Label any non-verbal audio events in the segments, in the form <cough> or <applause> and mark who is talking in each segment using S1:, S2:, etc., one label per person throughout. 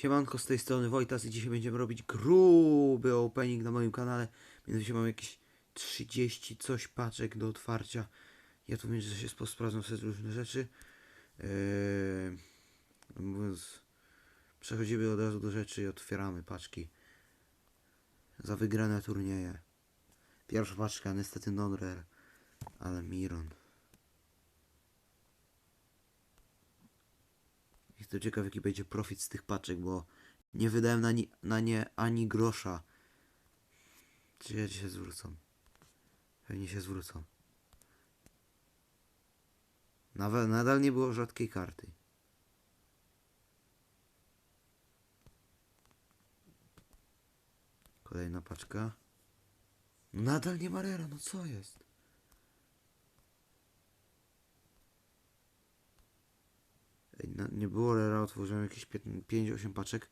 S1: Siemanko, z tej strony Wojtas i dzisiaj będziemy robić gruby opening na moim kanale. Mianowicie mam jakieś 30 coś paczek do otwarcia. Ja tu w międzyczasie spo- sprawdzam sobie różne rzeczy. Eee, mówiąc, przechodzimy od razu do rzeczy i otwieramy paczki. Za wygrane turnieje. Pierwsza paczka, niestety non-rare, ale Miron. Jestem ciekaw jaki będzie profit z tych paczek, bo nie wydałem na, ni na nie ani grosza. Czy się zwrócą? Pewnie się zwrócą. Nawet nadal nie było rzadkiej karty. Kolejna paczka. Nadal nie ma rera, no co jest? Ej, no, nie było rera, otworzyłem jakieś 5-8 paczek.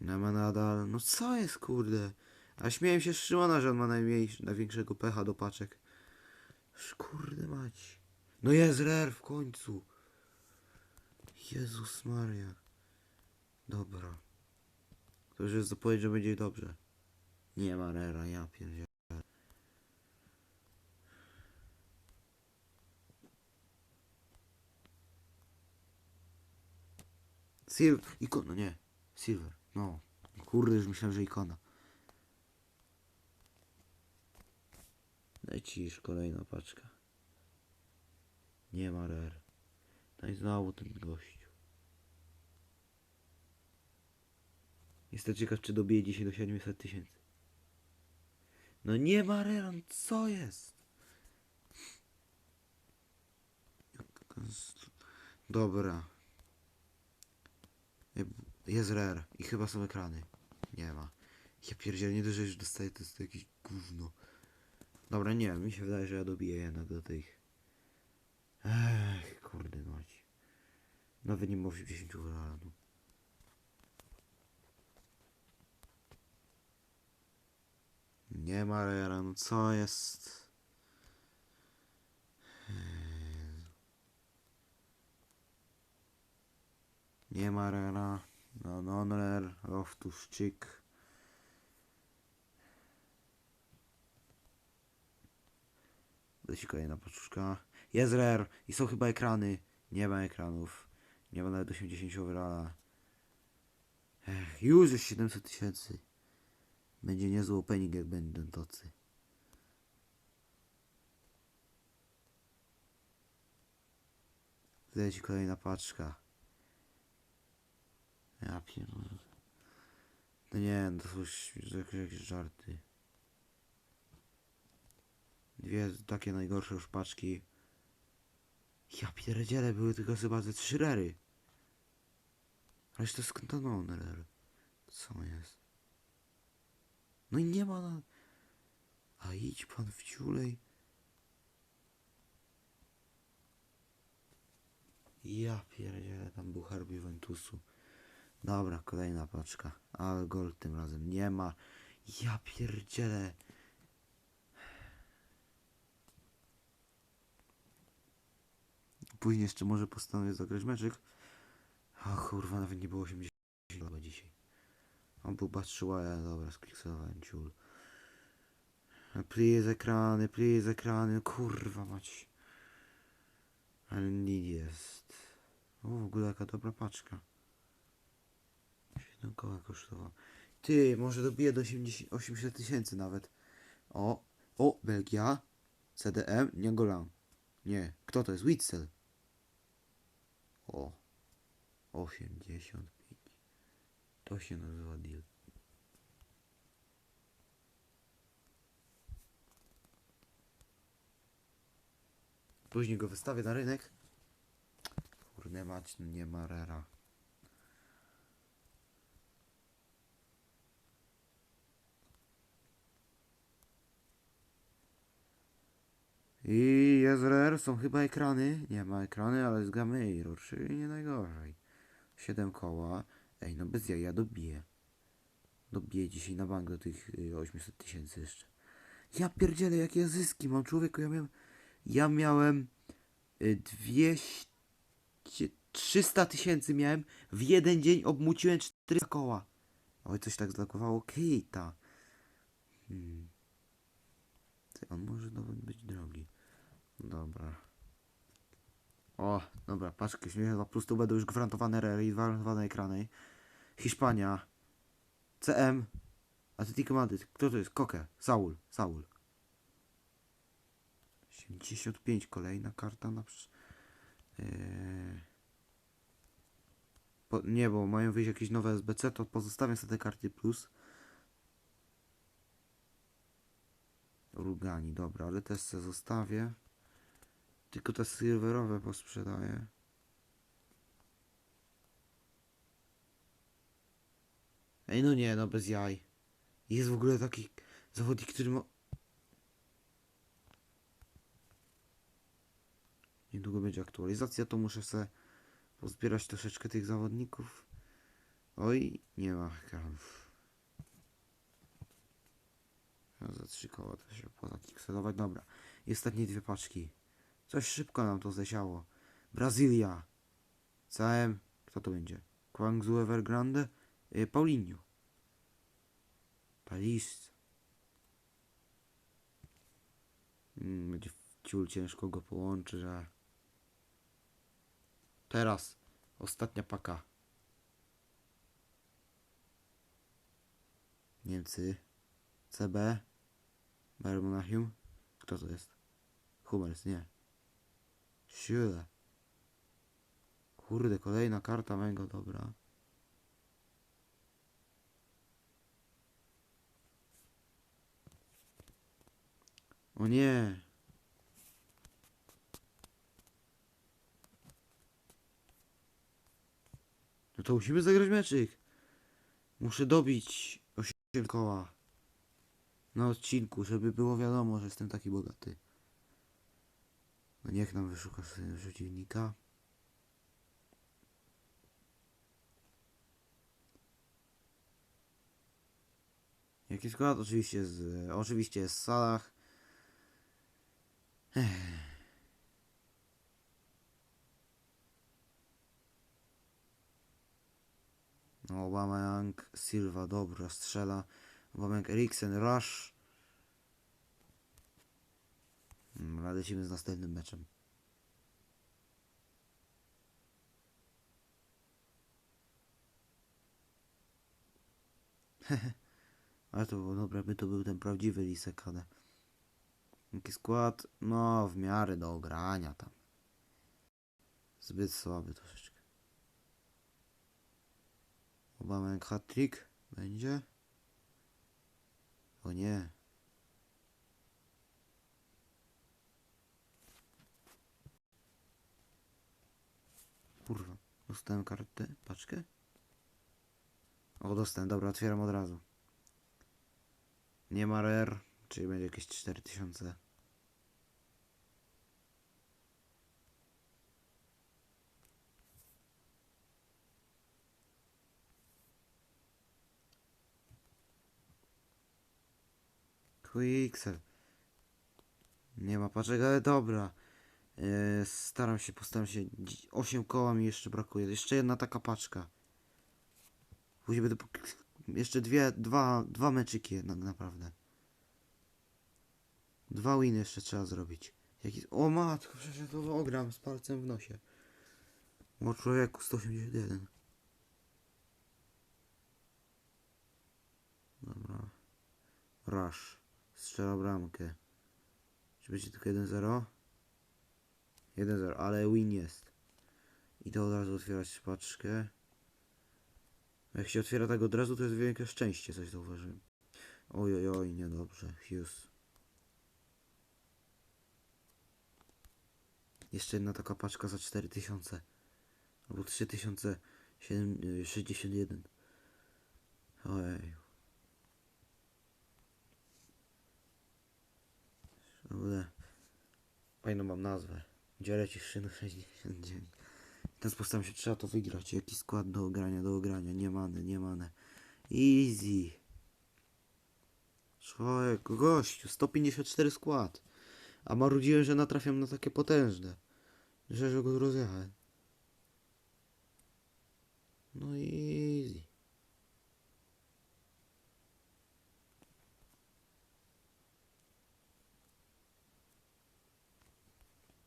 S1: Nie ma nadal. No co jest kurde? A śmieję się z Szymona, że on ma największego pecha do paczek. Kurde mać. No jest rer w końcu. Jezus Maria. Dobra. To już jest zapowiedź, że będzie dobrze. Nie ma rera, ja pierdzielę. Silver, ikona, nie. Silver, no. Kurde, już myślałem, że ikona. Lecisz, kolejna paczka. Nie ma rare. No i znowu ten gościu. Jestem ciekaw, czy dobije dzisiaj do 700 tysięcy. No nie ma rare, co jest? Dobra. Jest rare i chyba są ekrany. Nie ma. Ja pierdzielę, nie dość, że dostaję, to jest to jakieś gówno. Dobra, nie mi się wydaje, że ja dobiję jednak do tych. Ech, kurde mać. Nawet nie może 10 euro. No. Nie ma rera, no co jest? Nie ma rera. No, non-rare, Loftus-Cheek. Leci kolejna paczuszka. Jest rare i są chyba ekrany. Nie ma ekranów. Nie ma nawet 80 overalla. Ech, już jest 700 tysięcy. Będzie niezły opening jak będą tocy. Leci kolejna paczka. Ja pierdolę. No nie, to są jakieś, jakieś żarty. Dwie takie najgorsze już paczki. Ja pierdziele, były tylko chyba ze trzy rery. Ależ to jest kantonowany rer. Co jest? No i nie ma na... A idź pan w ciulej. Ja pierdzielę, tam był Harvey Ventusu. Dobra, kolejna paczka. Ale gold tym razem nie ma. Ja pierdzielę. Później jeszcze może postanowię zagrać meczyk. A kurwa, nawet nie było 80 chyba dzisiaj. On był Batshuaja, dobra, skliksowałem ciul. Please ekrany, please ekrany, kurwa mać. Ale nie jest. O, w ogóle jaka dobra paczka. 7 koła kosztowało. Ty, może dobiję do 80 80 tysięcy nawet. O, o, Belgia. CDM, nie Golan. Nie, kto to jest? Witzel. O, 85. To się nazywa deal. Później go wystawię na rynek. Kurde mać, no nie ma rera. I jest rare, są chyba ekrany. Nie ma ekrany, ale z Gamma Mirror, czyli nie najgorzej. 7 koła. Ej, no bez jaja dobiję. Dobiję dzisiaj na bank do tych y, 800 tysięcy jeszcze. Ja pierdzielę, jakie zyski mam, człowieku, ja miałem... Ja miałem y, 200 300 tysięcy miałem, w jeden dzień obmuciłem 400 koła. Oj, coś tak zlakowało Keita. Hmm. On może nawet być drogi. Dobra. O, dobra, paczki śmiech 2 plus tu będą już gwarantowane RR i gwarantowane ekrany. Hiszpania. CM. Atletico Madryt. Kto to jest? Koke. Saul. Saul. 75. Kolejna karta na... Eee... Po, nie, bo mają wyjść jakieś nowe SBC, to pozostawiam sobie te karty plus. Rugani, dobra, ale te se zostawię. Tylko te silverowe posprzedaję. Ej, no nie, no bez jaj. Jest w ogóle taki zawodnik, który ma... Niedługo będzie aktualizacja, to muszę se pozbierać troszeczkę tych zawodników. Oj, nie ma ekranów. Za trzy koła to się opłaca. Dobra. I ostatnie dwie paczki. Coś szybko nam to zleciało. Brazylia. CM. Kto to będzie? Kwangzu Evergrande? Yy, Paulinho. Palis. Mm, będzie ciul ciężko go połączy, że... Teraz. Ostatnia paka. Niemcy. CB. Bayern Monachium. Kto to jest? Hummels, nie. Siule. Kurde, kolejna karta mego, dobra. O nie. No to musimy zagrać meczyk. Muszę dobić 8 koła. Na odcinku, żeby było wiadomo, że jestem taki bogaty. No niech nam wyszuka przeciwnika. Jaki skład? Oczywiście z, oczywiście jest w salach. No, Aubameyang, Silva, dobra, strzela. Aubameyang, Eriksen, Rush. Lecimy z następnym meczem. <laughs> Ale to było dobre, by to był ten prawdziwy Lisek ale Jaki skład? No, w miarę do ogrania tam. Zbyt słaby troszeczkę. Obama hat-trick będzie? O nie. Kurwa, dostałem kartę, paczkę? O, dostałem, dobra, otwieram od razu. Nie ma rare, czyli będzie jakieś 4000. Quixel. Nie ma paczek, ale dobra. Eee, staram się, postaram się. 8 koła mi jeszcze brakuje. Jeszcze jedna taka paczka. Później będę. Jeszcze dwie, dwa, dwa meczyki jednak naprawdę. Dwa winy jeszcze trzeba zrobić. Jaki... O matko, przecież to ogram z palcem w nosie. O człowieku 181. Dobra. Rush. Strzela bramkę. Czy będzie tylko 1-0? 1-0, ale win jest. I to od razu otwierać paczkę. Jak się otwiera tak od razu, to jest wielkie szczęście, coś zauważyłem. Oj, oj, oj, niedobrze. Hughes. Jeszcze jedna taka paczka za 4000. Albo 3061. Ojej. Fajną mam nazwę. Gdzie lecisz <laughs> szyn 69. W ten sposób się trzeba to wygrać. Jaki skład do ogrania, do ogrania. Nie mane, nie mane. Easy. Człowiek, gościu, 154 skład. A marudziłem, że natrafiam na takie potężne. Że, że go rozjechałem. No easy.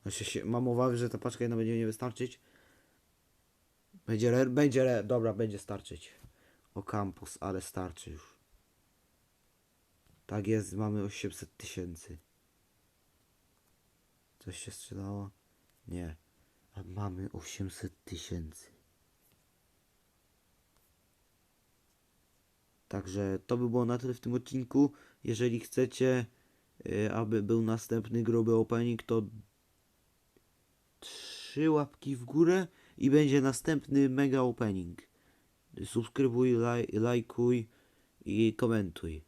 S1: Znaczy się, mam obawy, że ta paczka jedna będzie nie wystarczyć. Będzie rare, będzie rare, dobra, będzie starczyć. O kampus, ale starczy już. Tak jest, mamy 800 tysięcy. Coś się strzelało? Nie. A mamy 800 tysięcy. Także to by było na tyle w tym odcinku. Jeżeli chcecie, y, aby był następny gruby opening, to trzy łapki w górę i będzie następny mega opening. Subskrybuj, laj, lajkuj i komentuj.